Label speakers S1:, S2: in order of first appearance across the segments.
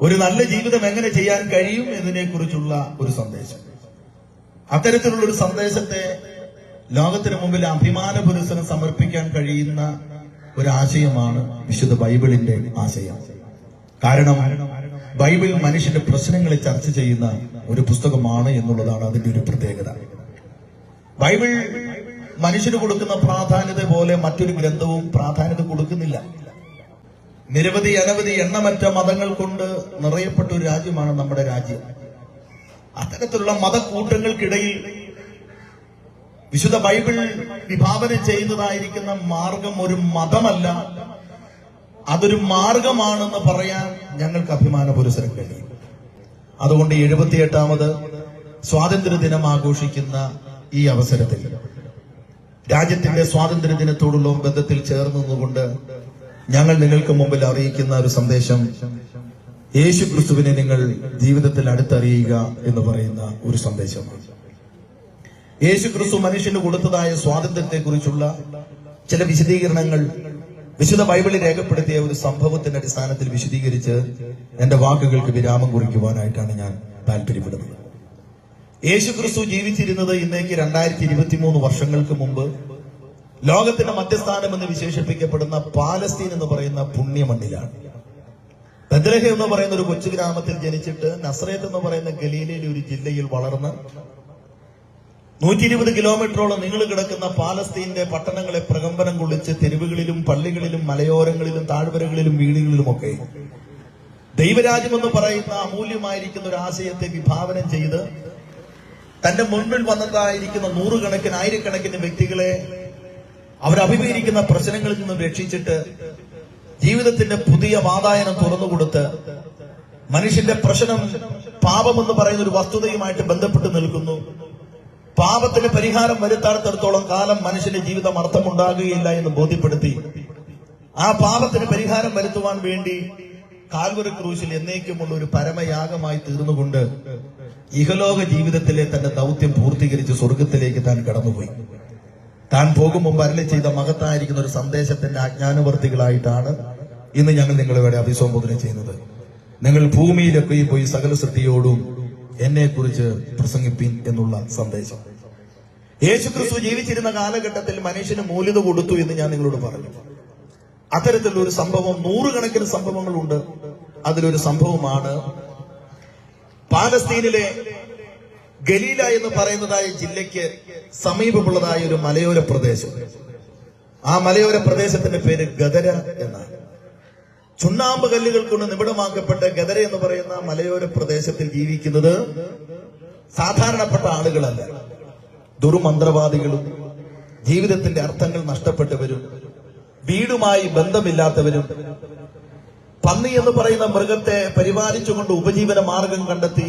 S1: ഒരു നല്ല ജീവിതം എങ്ങനെ ചെയ്യാൻ കഴിയും എന്നതിനെ കുറിച്ചുള്ള ഒരു സന്ദേശം. അത്തരത്തിലുള്ള ഒരു സന്ദേശത്തെ ലോകത്തിന് മുമ്പിൽ അഭിമാന പുരസ്സരം സമർപ്പിക്കാൻ കഴിയുന്ന ഒരു ആശയമാണ് വിശുദ്ധ ബൈബിളിന്റെ ആശയം. കാരണം ബൈബിൾ മനുഷ്യന്റെ പ്രശ്നങ്ങളെ ചർച്ച ചെയ്യുന്ന ഒരു പുസ്തകമാണ് എന്നുള്ളതാണ് അതിന്റെ ഒരു പ്രത്യേകത. ബൈബിൾ മനുഷ്യന് കൊടുക്കുന്ന പ്രാധാന്യത പോലെ മറ്റൊരു ഗ്രന്ഥവും പ്രാധാന്യത കൊടുക്കുന്നില്ല. നിരവധി അനവധി എണ്ണമറ്റ മതങ്ങൾ കൊണ്ട് നിറയപ്പെട്ട ഒരു രാജ്യമാണ് നമ്മുടെ രാജ്യം. അത്തരത്തിലുള്ള മതക്കൂട്ടങ്ങൾക്കിടയിൽ വിശുദ്ധ ബൈബിൾ വിഭാവനം ചെയ്യുന്നതായിരിക്കുന്ന മാർഗം ഒരു മതമല്ല. അതൊരു മാർഗമാണെന്ന് പറയാൻ ഞങ്ങൾക്ക് അഭിമാന പുരസരം കഴിയും. അതുകൊണ്ട് എഴുപത്തിയെട്ടാമത് സ്വാതന്ത്ര്യ ദിനം ആഘോഷിക്കുന്ന ഈ അവസരത്തിൽ രാജ്യത്തിന്റെ സ്വാതന്ത്ര്യ ദിനത്തോടുള്ള ബന്ധത്തിൽ ചേർന്ന് നിന്നുകൊണ്ട് ഞങ്ങൾ നിങ്ങൾക്ക് മുമ്പിൽ അറിയിക്കുന്ന ഒരു സന്ദേശം. യേശു ക്രിസ്തുവിനെ നിങ്ങൾ ജീവിതത്തിൽ അടുത്തറിയുക എന്ന് പറയുന്ന ഒരു സന്ദേശമാണ്. യേശു ക്രിസ്തു മനുഷ്യന് കൊടുത്തതായ സ്വാതന്ത്ര്യത്തെ കുറിച്ചുള്ള ചില വിശദീകരണങ്ങൾ വിശുദ്ധ ബൈബിളിൽ രേഖപ്പെടുത്തിയ ഒരു സംഭവത്തിന്റെ അടിസ്ഥാനത്തിൽ വിശദീകരിച്ച് എന്റെ വാക്കുകൾക്ക് വിരാമം കുറിക്കുവാനായിട്ടാണ് ഞാൻ താല്പര്യപ്പെടുന്നത്. യേശു ക്രിസ്തു ജീവിച്ചിരുന്നത് ഇന്നേക്ക് രണ്ടായിരത്തി ഇരുപത്തി മൂന്ന് വർഷങ്ങൾക്ക് മുമ്പ് ലോകത്തിന്റെ മധ്യസ്ഥാനം എന്ന് വിശേഷിപ്പിക്കപ്പെടുന്ന പാലസ്തീൻ എന്ന് പറയുന്ന പുണ്യമണ്ണിലാണ് ബദ്രഹ എന്ന് പറയുന്ന ഒരു കൊച്ചു ഗ്രാമത്തിൽ ജനിച്ചിട്ട് നസ്രേത്ത് എന്ന് പറയുന്ന ഗലീലയിലെ ഒരു ജില്ലയിൽ വളർന്ന് നൂറ്റി ഇരുപത് കിലോമീറ്ററോളം നിങ്ങൾ കിടക്കുന്ന പാലസ്തീന്റെ പട്ടണങ്ങളെ പ്രകമ്പനം കൊള്ളിച്ച് തെരുവുകളിലും പള്ളികളിലും മലയോരങ്ങളിലും താഴ്വരകളിലും വീടുകളിലുമൊക്കെ ദൈവരാജ്യം എന്ന് പറയുന്ന അമൂല്യമായിരിക്കുന്ന ഒരു ആശയത്തെ വിഭാവനം ചെയ്ത് തന്റെ മുൻപിൽ വന്നതായിരിക്കുന്ന നൂറുകണക്കിന് ആയിരക്കണക്കിന് വ്യക്തികളെ അവരഭിമുഖീകരിക്കുന്ന പ്രശ്നങ്ങളിൽ നിന്നും രക്ഷിച്ചിട്ട് ജീവിതത്തിന്റെ പുതിയ വാതായനം തുറന്നുകൊടുത്ത് മനുഷ്യന്റെ പ്രശ്നം പാപം എന്ന് പറയുന്ന ഒരു വസ്തുതയുമായിട്ട് ബന്ധപ്പെട്ട് നിൽക്കുന്നു. പാപത്തിന് പരിഹാരം വരുത്താത്തടത്തോളം കാലം മനുഷ്യന്റെ ജീവിതം അർത്ഥമുണ്ടാകുകയില്ല എന്ന് ബോധ്യപ്പെടുത്തി. ആ പാപത്തിന് പരിഹാരം വരുത്തുവാൻ വേണ്ടി കാൽവറി ക്രൂശിൽ എന്നേക്കുമുള്ള ഒരു പരമയാഗമായി തീർന്നുകൊണ്ട് ഇഹലോക ജീവിതത്തിലെ തന്റെ ദൗത്യം പൂർത്തീകരിച്ച് സ്വർഗത്തിലേക്ക് താൻ കടന്നുപോയി. താൻ പോകും മുമ്പ് അരളി ചെയ്ത മഹത്തായിരിക്കുന്ന ഒരു സന്ദേശത്തിന്റെ അജ്ഞാനവർത്തികളായിട്ടാണ് ഇന്ന് ഞങ്ങൾ നിങ്ങളിവിടെ അഭിസംബോധന ചെയ്യുന്നത്. നിങ്ങൾ ഭൂമിയിലൊക്കെ പോയി സകല സൃഷ്ടിയോടും എന്നെ കുറിച്ച് പ്രസംഗിപ്പിൻ എന്നുള്ള സന്ദേശം. യേശുക്രിസ്തു ജീവിച്ചിരുന്ന കാലഘട്ടത്തിൽ മനുഷ്യന് മൂല്യത കൊടുത്തു എന്ന് ഞാൻ നിങ്ങളോട് പറഞ്ഞു. അത്തരത്തിലുള്ള ഒരു സംഭവം നൂറുകണക്കിന് സംഭവങ്ങളുണ്ട്. അതിലൊരു സംഭവമാണ് പാലസ്തീനിലെ ഗലീല എന്ന് പറയുന്നതായ ജില്ലയ്ക്ക് സമീപമുള്ളതായ ഒരു മലയോര പ്രദേശം. ആ മലയോര പ്രദേശത്തിന്റെ പേര് ഗദര എന്നാണ്. ചുണ്ണാമ്പ് കല്ലുകൾ കൊണ്ട് നിബിഡമാക്കപ്പെട്ട ഗദര എന്ന് പറയുന്ന മലയോര പ്രദേശത്തിൽ ജീവിക്കുന്നത് സാധാരണപ്പെട്ട ആളുകളല്ല. ദുർമന്ത്രവാദികളും ജീവിതത്തിന്റെ അർത്ഥങ്ങൾ നഷ്ടപ്പെട്ടവരും വീടുമായി ബന്ധമില്ലാത്തവരും പന്നി എന്ന് പറയുന്ന മൃഗത്തെ പരിപാലിച്ചുകൊണ്ട് ഉപജീവന മാർഗം കണ്ടെത്തി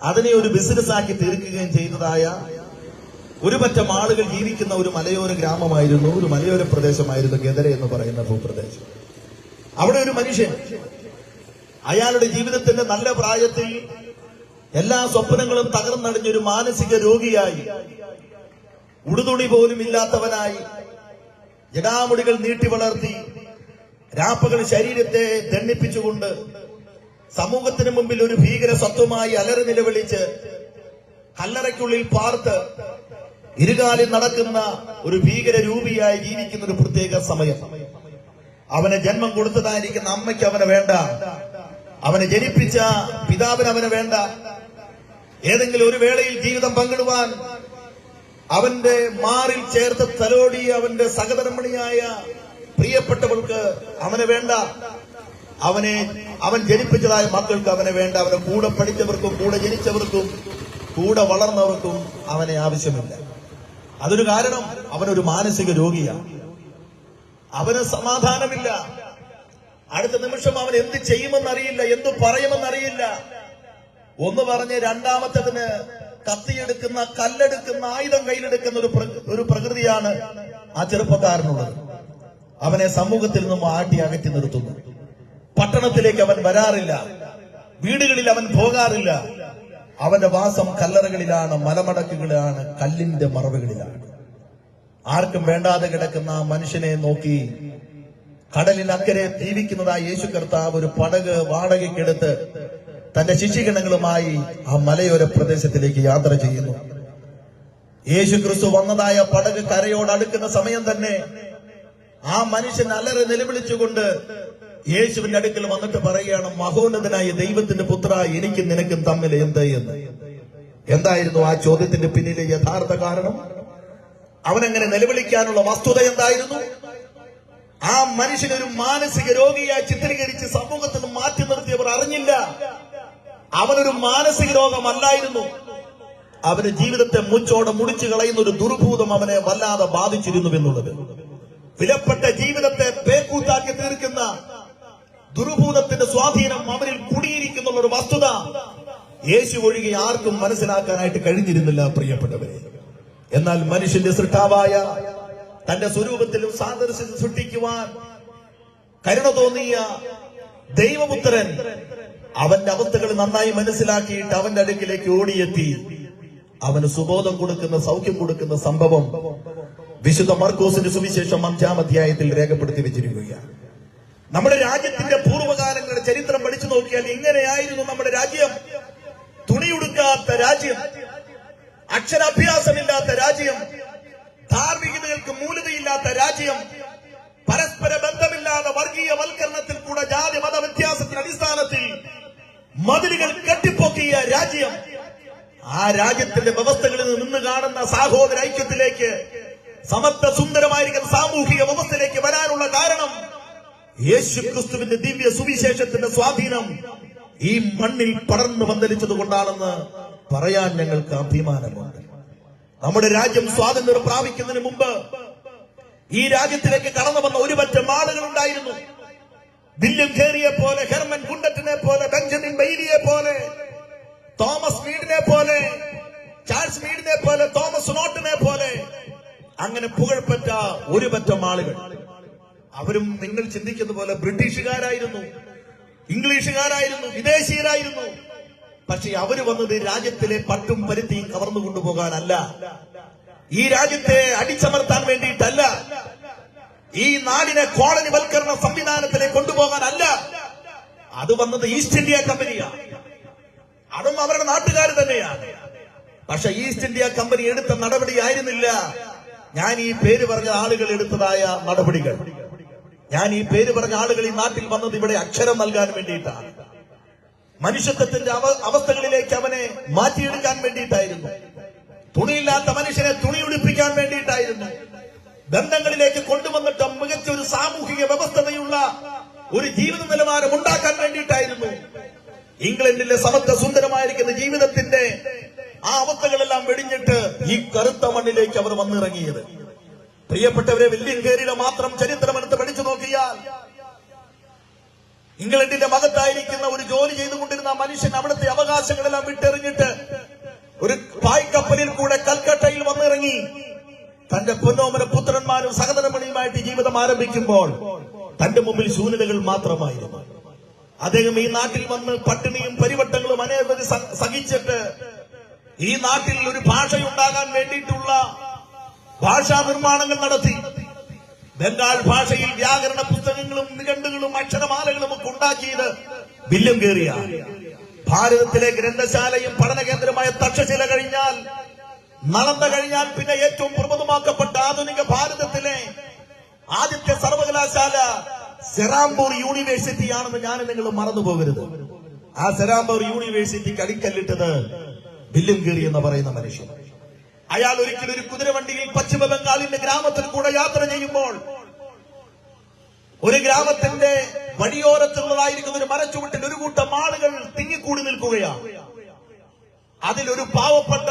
S1: അതിനെ ഒരു ബിസിനസ് ആക്കി തീർക്കുകയും ചെയ്തതായ ഒരുപറ്റം ആളുകൾ ജീവിക്കുന്ന ഒരു മലയോര ഗ്രാമമായിരുന്നു ഒരു മലയോര പ്രദേശമായിരുന്നു ഗദര എന്ന് പറയുന്ന ഭൂപ്രദേശം. അവിടെ ഒരു മനുഷ്യൻ അയാളുടെ ജീവിതത്തിന്റെ നല്ല പ്രായത്തിൽ എല്ലാ സ്വപ്നങ്ങളും തകർന്നടിഞ്ഞൊരു മാനസിക രോഗിയായി ഉടുതുണി പോലും ഇല്ലാത്തവനായി ജടാമുടികൾ നീട്ടി വളർത്തി രാപ്പകൾ ശരീരത്തെ ദണ്ണിപ്പിച്ചുകൊണ്ട് സമൂഹത്തിന് മുമ്പിൽ ഒരു ഭീകര സത്വമായി അലറി നിലവിളിച്ച് കല്ലറയ്ക്കുള്ളിൽ പാർത്ത് ഇരുകാലിൽ നടക്കുന്ന ഒരു ഭീകര രൂപിയായി ജീവിക്കുന്ന ഒരു പ്രത്യേക സമയം. അവന് ജന്മം കൊടുത്തതായിരിക്കുന്ന അമ്മയ്ക്ക് അവന് വേണ്ട. അവനെ ജനിപ്പിച്ച പിതാവിന് അവന് വേണ്ട. ഏതെങ്കിലും ഒരു വേളയിൽ ജീവിതം പങ്കിടുവാൻ അവന്റെ മാറിൽ ചേർത്ത് തലോടി അവന്റെ സഹധർമ്മിണിയായ പ്രിയപ്പെട്ടവൾക്ക് അവന് വേണ്ട. അവനെ അവൻ ജനിപ്പിച്ചതായ മക്കൾക്ക് അവനെ വേണ്ട. അവനെ കൂടെ പഠിച്ചവർക്കും കൂടെ ജനിച്ചവർക്കും കൂടെ വളർന്നവർക്കും അവനെ ആവശ്യമില്ല. അതൊരു കാരണം അവനൊരു മാനസിക രോഗിയാണ്. അവന് സമാധാനമില്ല. അടുത്ത നിമിഷം അവൻ എന്ത് ചെയ്യുമെന്നറിയില്ല എന്തു പറയുമെന്നറിയില്ല. ഒന്ന് പറഞ്ഞ് രണ്ടാമത്തതിന് കത്തിയെടുക്കുന്ന കല്ലെടുക്കുന്ന ആയുധം കയ്യിലെടുക്കുന്ന ഒരു ഒരു പ്രകൃതിയാണ് ആ ചെറുപ്പക്കാരനുള്ളത്. അവനെ സമൂഹത്തിൽ നിന്നും ആട്ടി അകറ്റി നിർത്തുന്നു. പട്ടണത്തിലേക്ക് അവൻ വരാറില്ല. വീടുകളിൽ അവൻ പോകാറില്ല. അവന്റെ വാസം കല്ലറകളിലാണ് മലമടക്കുകളിലാണ് കല്ലിന്റെ മറവുകളിലാണ്. ആർക്കും വേണ്ടാതെ കിടക്കുന്ന ആ മനുഷ്യനെ നോക്കി കടലിനക്കരെ ദീപിക്കുന്നതായി യേശു കർത്താവ് ഒരു പടക് വാടകയ്ക്കെടുത്ത് തന്റെ ശിഷ്യഗണങ്ങളുമായി ആ മലയോര പ്രദേശത്തിലേക്ക് യാത്ര ചെയ്യുന്നു. യേശു ക്രിസ്തു വന്നതായ പടക് കരയോട് അടുക്കുന്ന സമയം തന്നെ ആ മനുഷ്യൻ അലറി നിലവിളിച്ചുകൊണ്ട് യേശുവിന്റെ അടുക്കൽ വന്നിട്ട് പറയുകയാണ് മഹോന്നതനായ ദൈവത്തിന്റെ പുത്ര എനിക്കും നിനക്കും തമ്മിൽ എന്ത് എന്ന്? എന്തായിരുന്നു ആ ചോദ്യത്തിന്റെ പിന്നിലെ യഥാർത്ഥ കാരണം? അവനങ്ങനെ നിലവിളിക്കാനുള്ള വസ്തുത എന്തായിരുന്നു? ആ മനുഷ്യൻ ഒരു മാനസിക രോഗിയായി ചിത്രീകരിച്ച് സമൂഹത്തിൽ മാറ്റി നിർത്തിയവർ അറിഞ്ഞില്ല. അവനൊരു മാനസിക രോഗമല്ലായിരുന്നു. അവന് ജീവിതത്തെ മുച്ചോടെ മുടിച്ചു കളയുന്ന ഒരു ദുർഭൂതം അവനെ വല്ലാതെ ബാധിച്ചിരുന്നു എന്നുള്ളത്. വിലപ്പെട്ട ജീവിതത്തെ പേക്കൂത്താക്കി തീർക്കുന്ന ദുർഭൂതത്തിന്റെ സ്വാധീനം അവരിൽ കുടിയിരിക്കുന്ന ഒരു വസ്തുത. യേശു ഒഴികെ ആർക്കും മനസ്സിലാക്കാനായിട്ട് കഴിഞ്ഞിരുന്നില്ല പ്രിയപ്പെട്ടവരെ. എന്നാൽ മനുഷ്യന്റെ സൃഷ്ടാവായ തന്റെ സ്വരൂപത്തിലും സാദൃശ്യം സൃഷ്ടിക്കുവാൻ കരുണ തോന്നിയ ദൈവപുത്രൻ അവന്റെ അവസ്ഥകൾ നന്നായി മനസ്സിലാക്കിയിട്ട് അവന്റെ അടുക്കിലേക്ക് ഓടിയെത്തി. അവന് സുബോധം കൊടുക്കുന്ന സൗഖ്യം കൊടുക്കുന്ന സംഭവം വിശുദ്ധ മർക്കോസിന്റെ സുവിശേഷം അഞ്ചാം അധ്യായത്തിൽ രേഖപ്പെടുത്തി വെച്ചിരിക്കുകയാണ്. നമ്മുടെ രാജ്യത്തിന്റെ പൂർവകാലങ്ങളുടെ ചരിത്രം പഠിച്ചു നോക്കിയാൽ ഇങ്ങനെയായിരുന്നു നമ്മുടെ രാജ്യം? തുണിയുടുക്കാത്ത രാജ്യം അക്ഷരാഭ്യാസമില്ലാത്ത രാജ്യം ധാർമ്മികതകൾക്ക് മൂലതയില്ലാത്ത രാജ്യം പരസ്പര ബന്ധമില്ലാതെ വർഗീയവൽക്കരണത്തിൽ കൂടെ ജാതി മത വ്യത്യാസത്തിന് അടിസ്ഥാനത്തിൽ മതിലുകൾ കെട്ടിപ്പൊക്കിയ രാജ്യം. ആ രാജ്യത്തിന്റെ വ്യവസ്ഥകളിൽ നിന്ന് കാണുന്ന സാഹോദര ഐക്യത്തിലേക്ക് സമത്വ സുന്ദരമായിരിക്കുന്ന സാമൂഹിക വ്യവസ്ഥയിലേക്ക് വരാനുള്ള കാരണം യേശു ക്രിസ്തുവിന്റെ ദിവ്യ സുവിശേഷത്തിന്റെ സ്വാധീനം ഈ മണ്ണിൽ പടർന്നു പന്തലിച്ചത് കൊണ്ടാണെന്ന് പറയാൻ ഞങ്ങൾക്ക് അഭിമാനമുണ്ട്. നമ്മുടെ രാജ്യം സ്വാതന്ത്ര്യം പ്രാപിക്കുന്നതിന് മുമ്പ് ഈ രാജ്യത്തിലേക്ക് കടന്നു വന്ന ഒരു പറ്റം ആളുകൾ ഉണ്ടായിരുന്നു. വില്യം ഖേറിയെ പോലെ ഹെർമൻ കുണ്ടറ്റിനെ പോലെ ബെഞ്ചമിൻ ബൈലിയെ പോലെ തോമസ് മീഡിനെ പോലെ ചാൾസ് മീഡിനെ പോലെ തോമസ് നോട്ടിനെ പോലെ അങ്ങനെ പുകഴ്പെറ്റ ഒരുപറ്റം ആളുകൾ. അവരും നിങ്ങൾ ചിന്തിക്കുന്ന പോലെ ബ്രിട്ടീഷുകാരായിരുന്നു ഇംഗ്ലീഷുകാരായിരുന്നു വിദേശീയരായിരുന്നു. പക്ഷെ അവർ വന്നത് രാജ്യത്തിലെ പട്ടും പരുത്തിയും കവർന്നു കൊണ്ടുപോകാനല്ല. ഈ രാജ്യത്തെ അടിച്ചമർത്താൻ വേണ്ടിയിട്ടല്ല. ഈ നാടിനെ കോളനി വൽക്കരണ സംവിധാനത്തിലേക്ക് കൊണ്ടുപോകാനല്ല. അത് വന്നത് ഈസ്റ്റ് ഇന്ത്യ കമ്പനിയാണ് അതും അവരുടെ നാട്ടുകാർ തന്നെയാണ്. പക്ഷെ ഈസ്റ്റ് ഇന്ത്യ കമ്പനി എടുത്ത നടപടി ആയിരുന്നില്ല. ഞാൻ ഈ പേര് പറഞ്ഞ ആളുകൾ എടുത്തതായ നടപടികൾ. ഞാൻ ഈ പേര് പറഞ്ഞ ആളുകൾ ഈ നാട്ടിൽ വന്നത് ഇവിടെ അക്ഷരം നൽകാൻ വേണ്ടിയിട്ടാണ്. മനുഷ്യത്വത്തിന്റെ അവസ്ഥകളിലേക്ക് അവനെ മാറ്റിയെടുക്കാൻ വേണ്ടിയിട്ടായിരുന്നു. തുണിയില്ലാത്ത മനുഷ്യനെ തുണി ഉടുപ്പിക്കാൻ വേണ്ടിയിട്ടായിരുന്നു. ബന്ധങ്ങളിലേക്ക് കൊണ്ടുവന്നിട്ട് മികച്ച ഒരു സാമൂഹിക വ്യവസ്ഥതയുള്ള ഒരു ജീവിത നിലവാരം ഉണ്ടാക്കാൻ വേണ്ടിയിട്ടായിരുന്നു. ഇംഗ്ലണ്ടിലെ സമത്വ സുന്ദരമായിരിക്കുന്ന ജീവിതത്തിന്റെ ആ അവസ്ഥകളെല്ലാം വെടിഞ്ഞിട്ട് ഈ കറുത്ത മണ്ണിലേക്ക് അവർ വന്നിറങ്ങിയത്. പ്രിയപ്പെട്ടവരെ വില്യം കേരിയുടെ മാത്രം ചരിത്രമെടുത്ത് നോക്കിയാൽ ഇംഗ്ലണ്ടിന്റെ മകത്തായിരിക്കുന്ന ഒരു ജോലി ചെയ്തുകൊണ്ടിരുന്ന മനുഷ്യൻ അവിടുത്തെ അവകാശങ്ങളെല്ലാം വിട്ടെറിഞ്ഞിട്ട് ഒരു പായ്ക്കപ്പലിൽ കൂടെ കൽക്കട്ടയിൽ വന്നിറങ്ങി. തന്റെ പൊന്നോമന പുത്രന്മാരും സഹതരമണിയുമായിട്ട് ജീവിതം ആരംഭിക്കുമ്പോൾ തന്റെ മുമ്പിൽ ശൂന്യതകൾ മാത്രമായിരുന്നു. അദ്ദേഹം ഈ നാട്ടിൽ വന്ന് പട്ടിണിയും പരിവട്ടങ്ങളും അനേകം സഹിച്ചിട്ട് ഈ നാട്ടിൽ ഒരു ഭാഷയുണ്ടാകാൻ വേണ്ടിയിട്ടുള്ള ഭാഷാ നിർമ്മാണങ്ങൾ നടത്തി. ബംഗാൾ ഭാഷയിൽ വ്യാകരണ പുസ്തകങ്ങളും നിഘണ്ടുകളും അക്ഷരമാലകളും ഒക്കെ ഉണ്ടാക്കിയത് വില്യം കേറിയ. ഭാരതത്തിലെ ഗ്രന്ഥശാലയും പഠന കേന്ദ്രമായ തക്ഷശില കഴിഞ്ഞാൽ നളന്ദ കഴിഞ്ഞാൽ പിന്നെ ഏറ്റവും പ്രമുഖമാക്കപ്പെട്ട ആധുനിക ഭാരതത്തിലെ ആദ്യത്തെ സർവകലാശാല സെറാംപൂർ യൂണിവേഴ്സിറ്റി ആണെന്ന് ഞാൻ നിങ്ങൾ മറന്നു പോകരുത്. ആ സെറാംപൂർ യൂണിവേഴ്സിറ്റിക്ക് അടിക്കല്ലിട്ടത് ബില്ലും കീറി എന്ന് പറയുന്ന മനുഷ്യൻ. അയാൾ ഒരിക്കലും ഒരു കുതിരവണ്ടിയിൽ പശ്ചിമ ബംഗാളിന്റെ ഗ്രാമത്തിൽ കൂടെ യാത്ര ചെയ്യുമ്പോൾ ഒരു ഗ്രാമത്തിന്റെ വഴിയോരത്തുള്ളതായിരിക്കുന്ന ഒരു മരച്ചുവട്ടിൽ ഒരു കൂട്ടം ആളുകൾ തിങ്ങിക്കൂടി നിൽക്കുകയാണ്. അതിലൊരു പാവപ്പെട്ട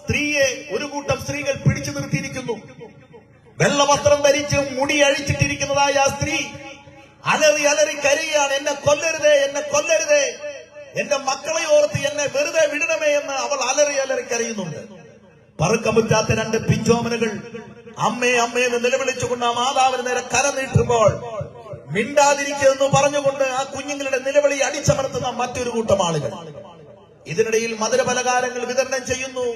S1: സ്ത്രീയെ ഒരു കൂട്ടം സ്ത്രീകൾ പിടിച്ചു നിർത്തിയിരിക്കുന്നു. വെള്ളവസ്ത്രം ധരിച്ച് മുടി അഴിച്ചിട്ടിരിക്കുന്നതായ ആ സ്ത്രീ അലറി അലറി കരയാണ് എന്നെ കൊല്ലരുതേ എന്നെ കൊല്ലരുതേ. എന്റെ മക്കളെ ഓർത്ത് എന്നെ വെറുതെ വിടണമേ എന്ന് അവൾ അലറി അലറി കരയുന്നുണ്ട്. പറക്കം പറ്റാത്ത രണ്ട് പിഞ്ചോമനകൾ അമ്മയെ അമ്മയെന്ന് നിലവിളിച്ചുകൊണ്ട് ആ മാതാവിന് നേരെ കര നീട്ടുമ്പോൾ മിണ്ടാതിരിക്കുമെന്ന് പറഞ്ഞുകൊണ്ട് ആ കുഞ്ഞുങ്ങളുടെ നിലവിളി അടിച്ചമർത്തുന്ന മറ്റൊരു കൂട്ടം ആളുകൾ. ഇതിനിടയിൽ മധുരപലകാരങ്ങൾ വിതരണം ചെയ്യുന്നു.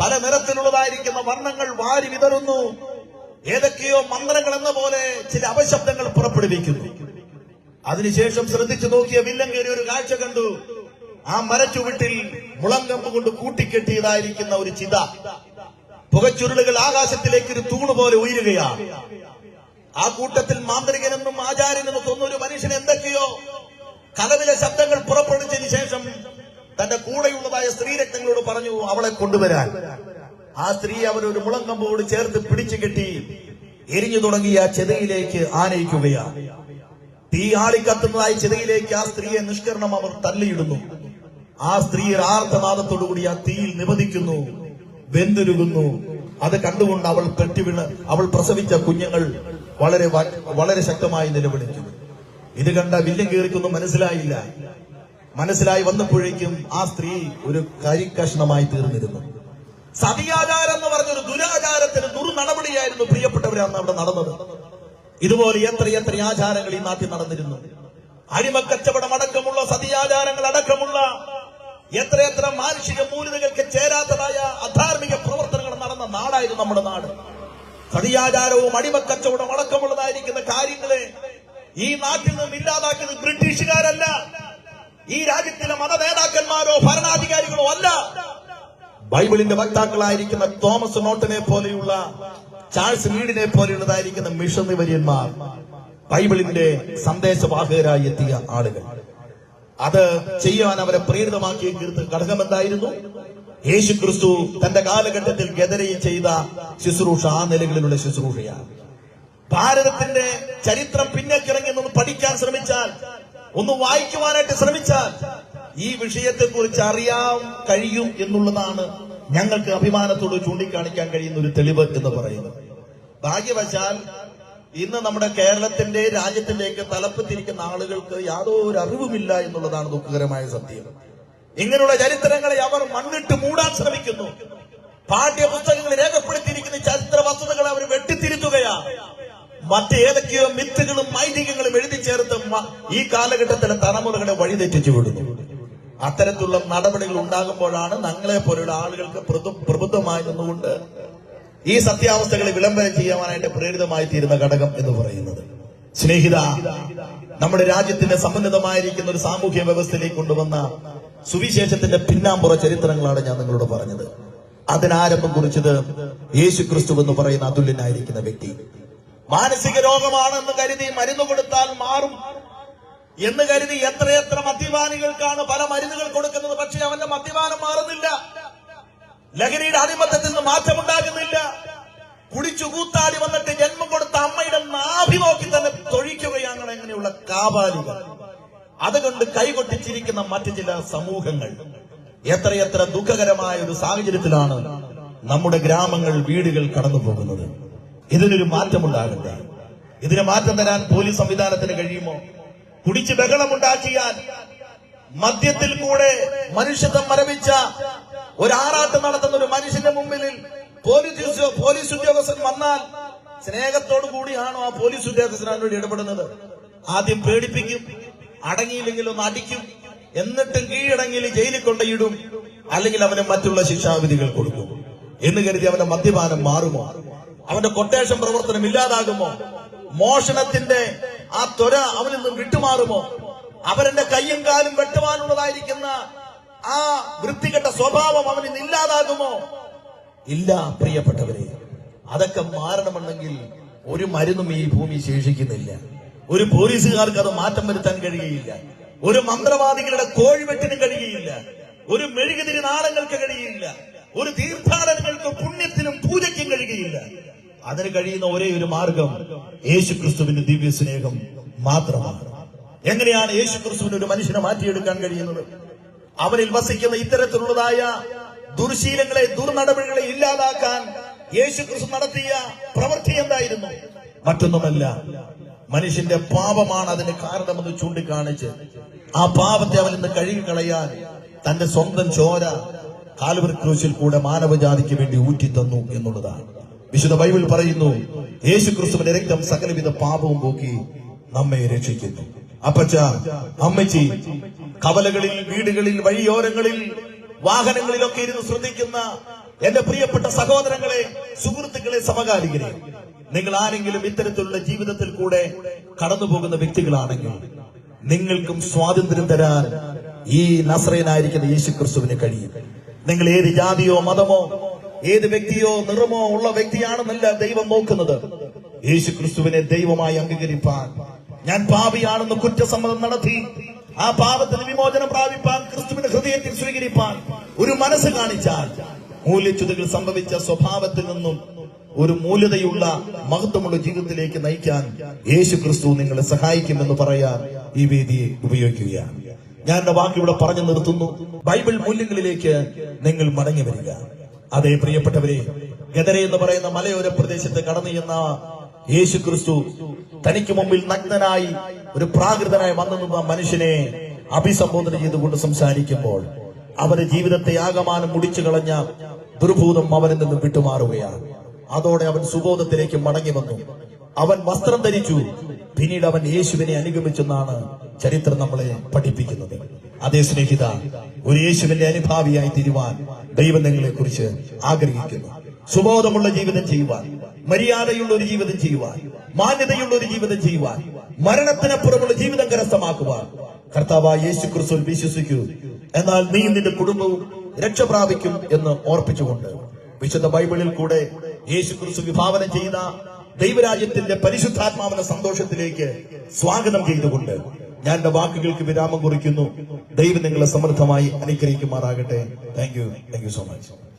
S1: പല നിറത്തിലുള്ളതായിരിക്കുന്ന വർണങ്ങൾ വാരി വിതറുന്നു. ഏതൊക്കെയോ മന്ത്രങ്ങൾ എന്ന പോലെ ചില അപശബ്ദങ്ങൾ പുറപ്പെടുവിക്കുന്നു. അതിനുശേഷം ശ്രദ്ധിച്ചു നോക്കിയ വില്ലൻ ഒരു കാഴ്ച കണ്ടു. ആ മരച്ചുവിട്ടിൽ മുളങ്കമ്പ് കൊണ്ട് കൂട്ടിക്കെട്ടിയതായിരിക്കുന്ന ഒരു ചിത. പുകച്ചുരുളുകൾ ആകാശത്തിലേക്ക് ഒരു തൂണ് പോലെ ഉയരുകയാണ്. ആ കൂട്ടത്തിൽ മാന്ത്രികനെന്നും ആചാര്യനെന്നും തോന്നുന്ന ഒരു മനുഷ്യൻ എന്തൊക്കെയോ കലവിലെ ശബ്ദങ്ങൾ പുറപ്പെടുവിച്ചതിന് ശേഷം തന്റെ കൂടെയുള്ളതായ സ്ത്രീരക്തങ്ങളോട് പറഞ്ഞു അവളെ കൊണ്ടുവരാൻ. ആ സ്ത്രീ അവരൊരു മുളങ്കമ്പോട് ചേർത്ത് പിടിച്ചു കെട്ടി എരിഞ്ഞു തുടങ്ങിയ ചെതയിലേക്ക് ആനയിക്കുകയാണ്. തീ ആളിക്കത്തുന്നതായി ചെതയിലേക്ക് ആ സ്ത്രീയെ നിഷ്കരണം അവർ തള്ളിയിടുന്നു. ആ സ്ത്രീ ആർത്തനാദത്തോടുകൂടി ആ തീയിൽ നിബദിക്കുന്നു വെന്തുരുകുന്നു. അത് കണ്ടുകൊണ്ട് അവൾ പെട്ടുവീണ് അവൾ പ്രസവിച്ച കുഞ്ഞുങ്ങൾ വളരെ വളരെ ശക്തമായി നിലവിളിച്ചു ഇത് കണ്ട വില്ലൻ കീറിക്കൊന്നും മനസ്സിലായില്ല. മനസ്സിലായി വന്നപ്പോഴേക്കും ആ സ്ത്രീ ഒരു കരിക്കഷ്ണമായി തീർന്നിരുന്നു. സതിയാചാരം എന്ന് പറഞ്ഞൊരു ദുരാചാരത്തിന് ദുർനടപടിയായിരുന്നു പ്രിയപ്പെട്ടവരാണ് അവിടെ നടന്നത്. ഇതുപോലെ എത്ര എത്ര ആചാരങ്ങൾ ഈ നാട്ടിൽ നടന്നിരുന്നു. അടിമക്കച്ചവടം അടക്കമുള്ള സതിയാചാരങ്ങൾ അടക്കമുള്ള എത്രയെത്ര മാനുഷിക മൂല്യതകൾക്ക് ചേരാത്തതായ അധാർമിക പ്രവർത്തനങ്ങൾ നടന്ന നാടായിരുന്നു നമ്മുടെ നാട്. കടിയാചാരവും അടിമക്കച്ചവടം അടക്കമുള്ളതായിരിക്കുന്ന കാര്യങ്ങളെ ഈ നാട്ടിൽ നിന്നും ഇല്ലാതാക്കിയത് ബ്രിട്ടീഷുകാരല്ല. ഈ രാജ്യത്തിലെ മത നേതാക്കന്മാരോ ഭരണാധികാരികളോ അല്ല. ബൈബിളിന്റെ വക്താക്കളായിരിക്കുന്ന തോമസ് നോട്ടനെ പോലെയുള്ള ചാൾസ് ലീഡിനെ പോലെയുള്ളതായിരിക്കുന്ന മിഷനറിവര്യന്മാർ ബൈബിളിന്റെ സന്ദേശവാഹകരായി എത്തിയ ആളുകൾ. അത് ചെയ്യാൻ അവരെ പ്രേരിതമാക്കിയ ഘടകം എന്തായിരുന്നു? യേശു ക്രിസ്തു തന്റെ കാലഘട്ടത്തിൽ ഗതരയിൽ ചെയ്ത ശുശ്രൂഷ ആ നിലകളിലുള്ള ശുശ്രൂഷയാണ്. ഭാരതത്തിന്റെ ചരിത്രം പിന്നേക്കിറങ്ങി ഒന്ന് പഠിക്കാൻ ശ്രമിച്ചാൽ ഒന്ന് വായിക്കുവാനായിട്ട് ശ്രമിച്ചാൽ ഈ വിഷയത്തെ കുറിച്ച് അറിയാൻ കഴിയും എന്നുള്ളതാണ് ഞങ്ങൾക്ക് അഭിമാനത്തോട് ചൂണ്ടിക്കാണിക്കാൻ കഴിയുന്ന ഒരു തെളിവ് എന്ന് പറയുന്നത്. ഭാഗ്യവശാൽ ഇന്ന് നമ്മുടെ കേരളത്തിന്റെ രാജ്യത്തിലേക്ക് തലപ്പത്തിരിക്കുന്ന ആളുകൾക്ക് യാതൊരു അറിവുമില്ല എന്നുള്ളതാണ് ദുഃഖകരമായ സത്യം. ഇങ്ങനെയുള്ള ചരിത്രങ്ങളെ അവർ മണ്ണിട്ട് മൂടാൻ ശ്രമിക്കുന്നു. പാഠ്യപുസ്തകങ്ങൾ രേഖപ്പെടുത്തിയിരിക്കുന്ന ചരിത്ര വസ്തുതകളെ അവർ വെട്ടിത്തിരുത്തുകയാണ് മറ്റേതൊക്കെയോ മിത്തുകളും മൈതികങ്ങളും എഴുതി ചേർത്ത് ഈ കാലഘട്ടത്തിലെ തലമുറകളെ വഴിതെറ്റിച്ചു വിടുന്നു. അത്തരത്തിലുള്ള നടപടികൾ ഉണ്ടാകുമ്പോഴാണ് ഞങ്ങളെ പോലെയുള്ള ആളുകൾക്ക് പ്രബു- പ്രബുദ്ധമായി നിന്നുകൊണ്ട് ഈ സത്യാവസ്ഥകളെ വിളംബരം ചെയ്യുവാനായിട്ട് പ്രേരിതമായി തീരുന്ന ഘടകം എന്ന് പറയുന്നത്. സ്നേഹിത നമ്മുടെ രാജ്യത്തിന്റെ സമ്പന്നതമായിരിക്കുന്ന ഒരു സാമൂഹ്യ വ്യവസ്ഥയിലേക്ക് കൊണ്ടുവന്ന സുവിശേഷത്തിന്റെ പിന്നാമ്പുറ ചരിത്രങ്ങളാണ് ഞാൻ നിങ്ങളോട് പറഞ്ഞത്. അതിനാരംഭം കുറിച്ചത് യേശു ക്രിസ്തു എന്ന് പറയുന്ന അതുല്യനായിരിക്കുന്ന വ്യക്തി. മാനസിക രോഗമാണെന്ന് കരുതി മരുന്ന് കൊടുത്താൽ മാറും എന്ന് കരുതി എത്രയെത്ര മദ്യപാനികൾക്കാണ് പല മരുന്നുകൾ കൊടുക്കുന്നത് പക്ഷെ അവന്റെ മദ്യപാനം മാറുന്നില്ല. ലഹരിയുടെ അടിമത്തത്തിൽ നിന്ന് മാറ്റമുണ്ടാകുന്നില്ല. കുടിച്ചു കൂത്താടി വന്നിട്ട് ജന്മം കൊടുത്ത അമ്മയുടെ നാഭി നോക്കി തന്നെ തൊഴിക്കുകയാണ് എങ്ങനെയുള്ള കാപാലികൾ അതുകൊണ്ട് കൈകൊട്ടിച്ചിരിക്കുന്ന മറ്റു ചില സമൂഹങ്ങൾ എത്രയെത്ര ദുഃഖകരമായ ഒരു സാഹചര്യത്തിലാണ് നമ്മുടെ ഗ്രാമങ്ങൾ വീടുകൾ കടന്നു പോകുന്നത് ഇതിനൊരു മാറ്റമുണ്ടാകട്ടെ ഇതിന് മാറ്റം തരാൻ പോലീസ് സംവിധാനത്തിന് കഴിയുമോ? കുടിച്ച് ബഹളമുണ്ടാക്കിയാൽ മദ്യത്തിൽ കൂടെ മനുഷ്യത്വം മരവിച്ച ഒരു ആറാട്ടം നടത്തുന്ന ഒരു മനുഷ്യന്റെ മുമ്പിൽ പോലീസ് പോലീസ് ഉദ്യോഗസ്ഥൻ വന്നാൽ സ്നേഹത്തോടു കൂടിയാണോ ആ പോലീസ് ഉദ്യോഗസ്ഥൻ അതിനോട് ഇടപെടുന്നത്? ആദ്യം പേടിപ്പിക്കും അടങ്ങിയില്ലെങ്കിൽ ഒന്ന് അടിക്കും എന്നിട്ടും കീഴടങ്ങിയിൽ ജയിലിൽ കൊണ്ടയിടും അല്ലെങ്കിൽ അവന് മറ്റുള്ള ശിക്ഷാവിധികൾ കൊടുക്കും. എന്ന് കരുതി അവന്റെ മദ്യപാനം മാറുമോ? അവന്റെ കൊട്ടേഷൻ പ്രവർത്തനം ഇല്ലാതാകുമോ? മോഷണത്തിന്റെ ആ ത്വര അവനിൽ നിന്ന് വിട്ടുമാറുമോ? അവരുടെ കയ്യും കാലും വെട്ടുവാനുള്ളതായിരിക്കുന്ന ആ വൃത്തികെട്ട സ്വഭാവം അവനിൽ ഇല്ലാതാകുമോ? ഇല്ല പ്രിയപ്പെട്ടവരെ. അതൊക്കെ മാറണമെന്നെങ്കിൽ ഒരു മരുന്നും ഈ ഭൂമി ശേഷിക്കുന്നില്ല. ഒരു പോലീസുകാർക്ക് അത് മാറ്റം വരുത്താൻ കഴിയുകയില്ല. ഒരു മന്ത്രവാദികളുടെ കോഴിവെട്ടിനും കഴിയുകയില്ല. ഒരു മെഴുകുതിരി നാളങ്ങൾക്ക് കഴിയില്ല ഒരു തീർത്ഥാടനങ്ങൾക്ക് പുണ്യത്തിനും പൂജയ്ക്കും കഴിയുകയില്ല. അതിന് കഴിയുന്ന ഒരേ ഒരു മാർഗം യേശു ക്രിസ്തുവിന്റെ ദിവ്യ സ്നേഹം മാത്രമാണ്. എങ്ങനെയാണ് യേശു ക്രിസ്തുവിന് ഒരു മനുഷ്യനെ മാറ്റിയെടുക്കാൻ കഴിയുന്നത്? അവനിൽ വസിക്കുന്ന ഇത്തരത്തിലുള്ളതായ ദുർശീലങ്ങളെ ദുർനടപടികളെ ഇല്ലാതാക്കാൻ യേശു ക്രിസ്തു നടത്തിയ പ്രവൃത്തി എന്തായിരുന്നു? മറ്റൊന്നുമല്ല മനുഷ്യന്റെ പാപമാണ് അതിന് കാരണമെന്ന് ചൂണ്ടിക്കാണിച്ച് ആ പാപത്തെ അവൻ ഇന്ന് കഴുകിക്കളയാൻ തന്റെ സ്വന്തം ചോര കാൽവറി ക്രൂശിൽ കൂടെ മാനവജാതിക്ക് വേണ്ടി ഊറ്റിത്തന്നു എന്നുള്ളതാണ്. വിശുദ്ധ ബൈബിൾ പറയുന്നു യേശു ക്രിസ്തുവിന്റെ രക്തം സകലവിധ പാപവും പോക്കി നമ്മെ രക്ഷിക്കുന്നു. അപ്പച്ച അമ്മച്ചി കവലകളിൽ വീടുകളിൽ വഴിയോരങ്ങളിൽ വാഹനങ്ങളിലൊക്കെ ഇരുന്ന് ശ്രദ്ധിക്കുന്ന എന്റെ പ്രിയപ്പെട്ട സഹോദരങ്ങളെ സുഹൃത്തുക്കളെ സമകാലികരെ നിങ്ങൾ ആരെങ്കിലും ഇത്തരത്തിലുള്ള ജീവിതത്തിൽ കൂടെ കടന്നു പോകുന്ന വ്യക്തികളാണെങ്കിൽ നിങ്ങൾക്കും സ്വാതന്ത്ര്യം തരാൻ ഈ നസ്രയനായിരിക്കുന്ന യേശു ക്രിസ്തുവിന് കഴിയും. നിങ്ങൾ ഏത് ജാതിയോ മതമോ ഏത് വ്യക്തിയോ നിറമോ ഉള്ള വ്യക്തിയാണെന്നല്ല ദൈവം നോക്കുന്നത്. യേശു ക്രിസ്തുവിനെ ദൈവമായി അംഗീകരിപ്പാൻ ഞാൻ പാപിയാണെന്ന് കുറ്റസമ്മതം നടത്തി ആ പാപത്തിന് വിമോചനം പ്രാപിപ്പാൻ ക്രിസ്തുവിന്റെ ഹൃദയത്തിൽ സ്വീകരിപ്പാൻ ഒരു മനസ്സ് കാണിച്ചാൽ മൂല്യച്യുതകൾ സംഭവിച്ച സ്വഭാവത്തിൽ നിന്നും ഒരു മൂല്യതയുള്ള മഹത്വമുള്ള ജീവിതത്തിലേക്ക് നയിക്കാൻ യേശു ക്രിസ്തു നിങ്ങളെ സഹായിക്കുമെന്ന് പറയാൻ ഈ വേദിയെ ഉപയോഗിക്കുകയാണ്. ഞാൻ എന്റെ വാക്കിവിടെ പറഞ്ഞു നിർത്തുന്നു. ബൈബിൾ മൂല്യങ്ങളിലേക്ക് നിങ്ങൾ മടങ്ങി വരിക. അതേ പ്രിയപ്പെട്ടവരെ ഗദര എന്ന് പറയുന്ന മലയോര പ്രദേശത്ത് കടന്നു ചെന്ന യേശു ക്രിസ്തു തനിക്ക് മുമ്പിൽ നഗ്നനായി ഒരു പ്രാകൃതനായി വന്നു നിന്ന മനുഷ്യനെ അഭിസംബോധന ചെയ്തുകൊണ്ട് സംസാരിക്കുമ്പോൾ അവന്റെ ജീവിതത്തെ ആകമാനം മുടിച്ചു കളഞ്ഞ ദുർഭൂതം അവനിൽ നിന്ന് വിട്ടുമാറുകയാണ്. അതോടെ അവൻ സുബോധത്തിലേക്ക് മടങ്ങി വന്നു. അവൻ വസ്ത്രം ധരിച്ചു. പിന്നീട് അവൻ യേശുവിനെ അനുഗമിച്ചെന്നാണ് ചരിത്രം നമ്മളെ പഠിപ്പിക്കുന്നത്. അതേ സ്നേഹിത ഒരു യേശുവിന്റെ അനുഭാവിയായി തീരുവാൻ ദൈവം നിങ്ങളെ കുറിച്ച് ആഗ്രഹിക്കുന്നു. സുബോധമുള്ള ജീവിതം ചെയ്യുവാൻ മര്യാദയുള്ള ഒരു ജീവിതം ചെയ്യുവാൻ മാന്യതയുള്ള ഒരു ജീവിതം ചെയ്യുവാൻ മരണത്തിനപ്പുറമുള്ള ജീവിതം കരസ്ഥമാക്കുവാൻ കർത്താവായ യേശു ക്രിസ്തു വിശ്വസിക്കൂ. എന്നാൽ നീ നിന്റെ കുടുംബവും രക്ഷ പ്രാപിക്കും എന്ന് ഓർപ്പിച്ചുകൊണ്ട് വിശുദ്ധ ബൈബിളിൽ കൂടെ യേശു ക്രിസ്തു വിഭാവനം ചെയ്ത ദൈവരാജ്യത്തിന്റെ പരിശുദ്ധാത്മാവിന്റെ സന്തോഷത്തിലേക്ക് സ്വാഗതം ചെയ്തുകൊണ്ട് ഞാൻ എന്റെ വാക്കുകൾക്ക് വിരാമം കുറിക്കുന്നു. ദൈവം നിങ്ങളെ സമൃദ്ധമായി അനുഗ്രഹിക്കുമാറാകട്ടെ. Thank you thank you so much